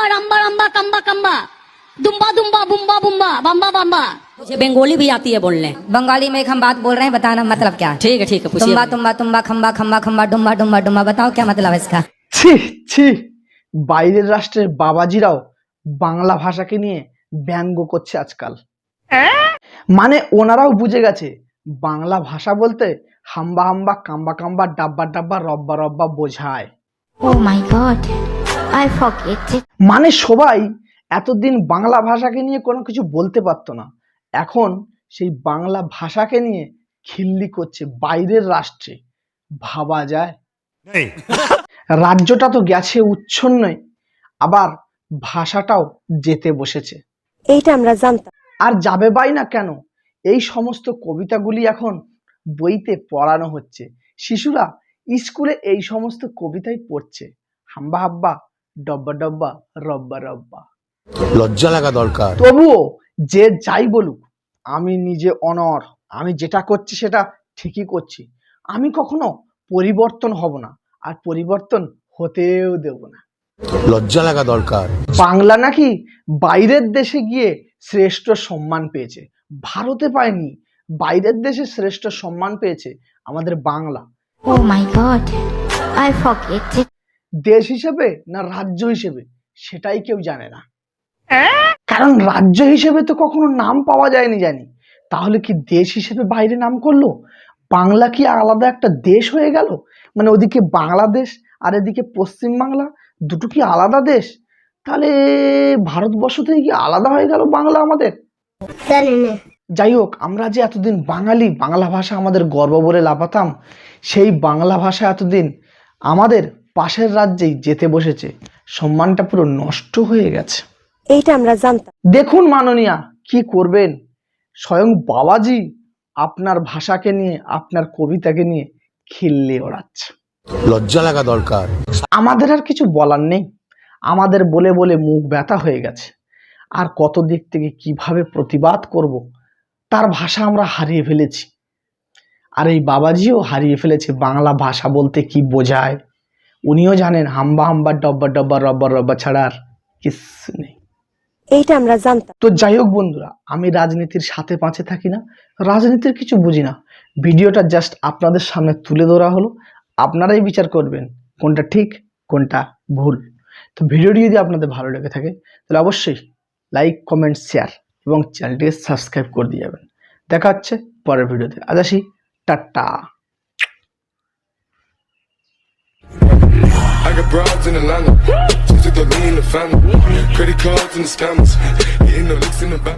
রাম্বা রাম্বা রাম্বা কাম্বা কাম্বা দুম্বা দুম্বা বুম্বা বুম্বা বাম্বা বাম্বা मुझे बंगाली भी आती है बोलने बंगाली में एक हम बात बोल रहे हैं बताना मतलब क्या है ठीक है ठीक है पूछिए तुम्बा तुम्बा तुम्बा खम्बा खम्बा खम्बा डुम्बा डुम्बा डुम्बा बताओ क्या मतलब है इसका ছি ছি বাইরের রাষ্ট্রের বাবাজিরাও বাংলা ভাষাকে নিয়ে ব্যঙ্গ করছে আজকাল মানে ওনারাও বুঝে গেছে বাংলা ভাষা বলতে হাম্বা হাম্বা কাম্বা কাম্বা ডাব্বা ডাব্বা রব্বা রব্বা বোঝায় Oh my god, I forget it. মানে সবাই এতদিন বাংলা ভাষাকে নিয়ে কোনো কিছু বলতে পারতো না। এখন সেই বাংলা ভাষাকে নিয়ে খিল্লি করছে বাইরের রাষ্ট্রে। ভাবা যায়। রাজ্যটা তো গেছে উচ্ছন্নই আবার ভাষাটাও যেতে বসেছে। এইটা আমরা জানতাম। আর যাবে বাই না কেন? এই সমস্ত কবিতাগুলি এখন বইতে পড়ানো হচ্ছে। শিশুরা স্কুলে এই সমস্ত কবিতাই পড়ছে। হাম্বা হাব্বা ডব্বা ডব্বা রব্বা রব্বা। লজ্জা লাগা দরকার। তবুও যে যাই বলুক আমি নিজে অনর আমি যেটা করছি সেটা ঠিকই করছি। আমি কখনো পরিবর্তন হব না আর পরিবর্তন হতেও দেব না। লজ্জা লাগা দরকার। বাংলা নাকি বাইরের দেশে গিয়ে শ্রেষ্ঠ সম্মান পেয়েছে। ভারতে পায়নি বাইরের দেশে শ্রেষ্ঠ সম্মান পেয়েছে আমাদের Bangla. My god, I forget it. দেশ হিসেবে না রাজ্য হিসেবে সেটাই কেউ জানে না। কারণ রাজ্য হিসেবে তো কখনো নাম পাওয়া যায়নি জানি। তাহলে কি দেশ হিসেবে বাইরে নাম করল? বাংলা কি আলাদা একটা দেশ হয়ে গেল? মানে ওদিকে বাংলাদেশ আর এদিকে পশ্চিম বাংলা দুটো কি আলাদা দেশ? তাহলে ভারতবর্ষ থেকে কি আলাদা হয়ে গেল বাংলা আমাদের? যাই হোক আমরা যে এতদিন বাঙালি বাংলা ভাষা আমাদের গর্ব বলে লাপাতাম সেই বাংলা ভাষা এতদিন আমাদের পাশের রাজ্যেই যেতে বসেছে সম্মানটা পুরো নষ্ট হয়ে গেছে। এইটা আমরা জানতাম। দেখুন মাননীয়া কি করবেন? স্বয়ং বাবাজি আপনার ভাষাকে নিয়ে আপনার কবিতাকে নিয়ে খিল্লি ওড়াচ্ছে। লজ্জা লাগা দরকার। আমাদের আর কিছু বলার নেই। আমাদের বলে বলে মুখ ব্যথা হয়ে গেছে। আর কত দিক থেকে কীভাবে প্রতিবাদ করব তার ভাষা আমরা হারিয়ে ফেলেছি। আর এই বাবাজিও হারিয়ে ফেলেছে বাংলা ভাষা বলতে কি বোঝায়? উনিও জানেন হাম্বা হাম্বা ডব্বা ডব্বা রব্বা রব্বা ছাড়া আর কিচ্ছু নেই। এইটা আমরা জানতাম। তো যাই হোক বন্ধুরা আমি রাজনীতির সাথে পাঁচে থাকি না রাজনীতির কিছু বুঝি না। ভিডিওটা জাস্ট আপনাদের সামনে তুলে ধরা হলো। আপনারাই বিচার করবেন কোনটা ঠিক কোনটা ভুল। তো ভিডিওটি যদি আপনাদের ভালো লেগে থাকে তাহলে অবশ্যই লাইক কমেন্ট শেয়ার এবং চ্যানেলটিকে সাবস্ক্রাইব করে দিয়ে যাবেন। দেখা হচ্ছে পরের ভিডিওতে। আজ আসি tata. I got broads in Atlanta. Just took the lean in the family. Credit cards and the scammers. Hitting the licks in the back.